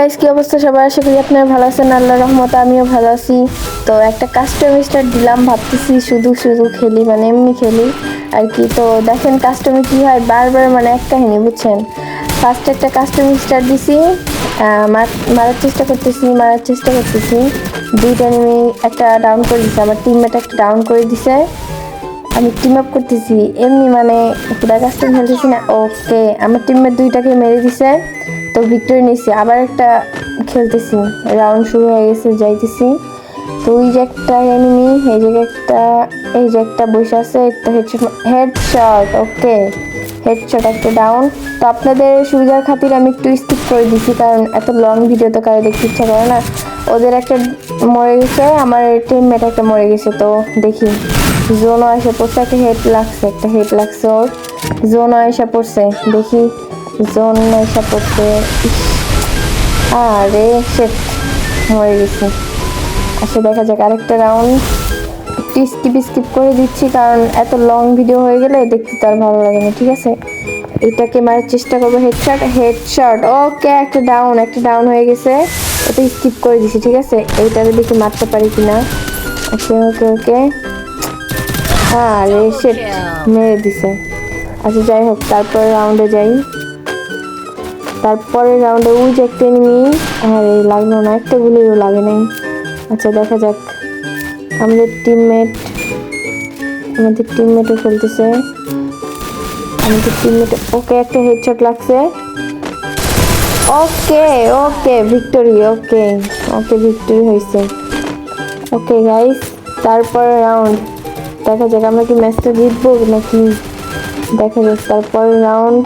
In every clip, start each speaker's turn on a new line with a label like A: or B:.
A: Guys কি অবস্থা? সবাই আশা করি আপনারা ভালো আছেন। আল্লাহ রহমতে আমিও ভালো আছি। তো একটা কাস্টম স্টার দিলাম, ভাবতেছি শুধু শুধু খেলি মানে এমনি খেলি আর কি। তো দেখেন কাস্টমে কি হয়, বারবার মানে এক কাহিনী, বুঝছেন? ফার্স্ট একটা কাস্টম স্টার দিছি মারার চেষ্টা করতেছি, মারার চেষ্টা করতেছি। দুইটা নেমে একটা ডাউন করে দিছে, আমার টিমমেট একটা ডাউন করে দিছে। আমি টিম আপ করতেছি, এমনি মানে পুরা কাস্টম খেলতেছি না। ওকে আমার টিমের দুইটাকে মেরে দিছে। তো ভিক্টোরি নিয়েছি আবার একটা খেলতেছি। রাউন্ড শুরু হয়ে গেছে, যাইতেছি। তো ওই যে একটা এনিমি এই জায়গায় একটা, এই যে একটা বসে আছে, একটা হেডশট হেডশট ওকে হেডশট একটা ডাউন তো আপনাদের সুবিধার খাতির আমি একটু স্কিপ করে দিছি, কারণ এত লং ভিডিও তো কারও দেখতে ইচ্ছা করে না। ওদের একটা মরে গেছে, আমার টিম টিমমেট একটা মরে গেছে, তো দেখি। জোনও এসে পড়ছে, একটা হেড লাগছে, একটা হেড লাগছে ওর। জোনও এসে পড়ছে, দেখি। জোন পড়ছে ইস, আরে সেট মরে গেছে। আচ্ছা দেখা যাক আরেকটা রাউন্ড একটু স্কিপ স্কিপ করে দিচ্ছি কারণ এত লং ভিডিও হয়ে গেলে দেখতে তার ভালো লাগে না ঠিক আছে? এটাকে মারার চেষ্টা করব হেডশট হেডশট ওকে একটা ডাউন একটা ডাউন হয়ে গেছে। এটা স্কিপ করে দিছি ঠিক আছে? এইটাকে দেখি মারতে পারি কিনা। ওকে ওকে ওকে আরে সেট মেরে দিছে। আচ্ছা যাই হোক তারপরে রাউন্ডে যাই। তারপরে রাউন্ডে যে একটা এনিমি এই লাগল না একটা গুলিও লাগে নাই। আচ্ছা দেখা যাক। আমাদের টিমমেট আমাদের টিমমেটও খেলতেছে। আমাদের টিমমেট ওকে একটা হেডশট লাগছে। ওকে ওকে ভিক্টোরি ওকে ওকে ভিক্টোরি হয়েছে ওকে গাইস তারপরে রাউন্ড দেখা যাক আমরা কি ম্যাচটা জিতবো নাকি দেখা যাক তারপরে রাউন্ড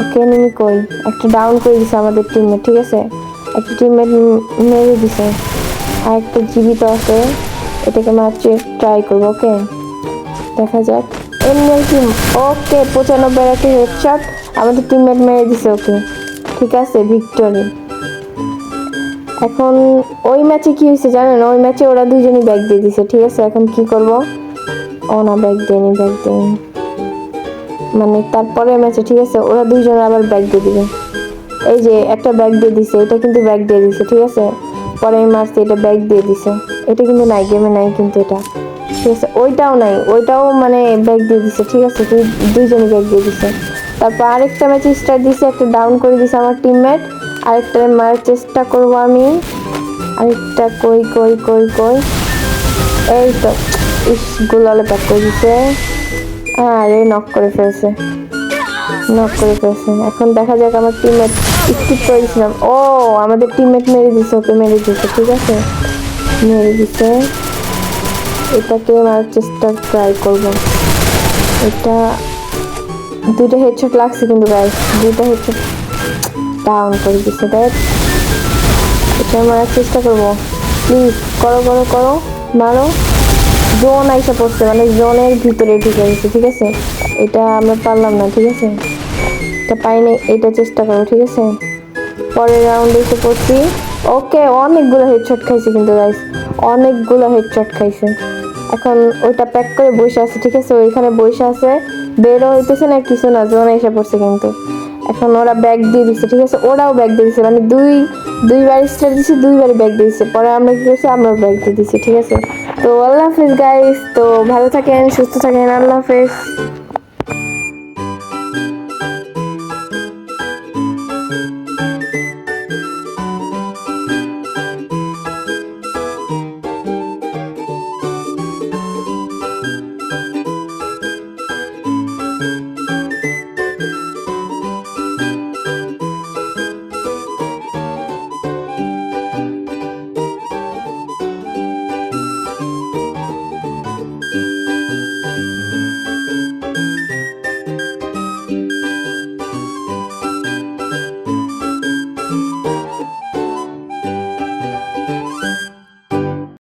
A: ওকে এনিমি কই? একটা ডাউন করে দিছে আমাদের টিমমেট ঠিক আছে? একটা টিমমেট মেরে দিছে। আর একটা জীবিত আছে, এটাকে মারছে ট্রাই করব ওকে দেখা যাক। এমনি টিম ওকে পঁচানব্বই একটা হেডশট আমাদের টিমমেট মেরে দিছে ওকে ঠিক আছে ভিক্টোরি এখন ওই ম্যাচে কি হয়েছে জানেন? ওই ম্যাচে ওরা দুজনই ব্যাগ দিয়ে দিছে, ঠিক আছে? এখন কি করব? ও না ব্যাগ দেয়নি ব্যাগ দেয়নি। মানে তারপরে ম্যাচে ঠিক আছে? ওরা দুইজন আবার ব্যাগ দিয়ে দিবে। এই যে একটা ব্যাগ দিয়ে দিছে, এটা কিন্তু ব্যাগ দিয়ে দিছে, ঠিক আছে? পরে আমি মারছি এটা ব্যাগ দিয়ে দিছে। এটা কিন্তু নাই গেমে নাই কিন্তু এটা। ঠিক আছে? ওইটাও নাই, ওইটাও মানে ব্যাগ দিয়ে দিছে, ঠিক আছে? তুই দুইজনে ব্যাগ দিয়ে দিছে। তারপর আরেকটা ম্যাচে স্টার্ট দিছে, একটা ডাউন করে দিছে আমার টিমমেট আরেকটা মারার চেষ্টা করব আমি। আরেকটা কই কই কই কই? এই তো, ইস, গুলালে প্যাক করে দিছে। আরে নক করে ফেলছে। নক করে ফেলছে। এখন দেখা যাক আমার টিমমেট স্কিপ করে দিয়েছিলাম ও, আমাদের টিমমেট মেরে দিছে, ওকে মেরে দিছে, ঠিক আছে? মেরে দিছে। এটাকে মারার চেষ্টা ট্রাই করব। এটা দুইটা হেডশট লাগছে কিন্তু গাইস দুইটা হেডশট ডাউন করে দিছে, দেখ। এটা মারার চেষ্টা করব। প্লিজ করো করো করো। মারো। জোন আইসা পড়ছে মানে জোনের ভিতরে ঢুকে গেছে, ঠিক আছে? এটা আমরা পারলাম না, ঠিক আছে? এটা পাইনি, এটা চেষ্টা করো, ঠিক আছে? পরের রাউন্ডে এসে পড়ছি। ওকে অনেকগুলো হেডশট খাইছে কিন্তু গাইস অনেকগুলো হেডশট খাইছে। এখন ওইটা প্যাক করে বসে আছে, ঠিক আছে? ওইখানে বসে আছে, বেরো হইতেছে না, কিছু না জোন এসে পড়ছে কিন্তু। এখন ওরা ব্যাগ দিয়ে দিচ্ছে ঠিক আছে? ওরাও ব্যাগ দিয়ে দিচ্ছে মানে দুই দুইবার স্টার দিছি, দুইবার ব্যাগ দিয়েছে পরে আমরা কি করছি? আমরা ব্যাগ দিয়ে দিচ্ছি ঠিক আছে? তো আল্লাহ হাফেজ গাইস তো ভালো থাকেন, সুস্থ থাকেন, আল্লাহ হাফেজ।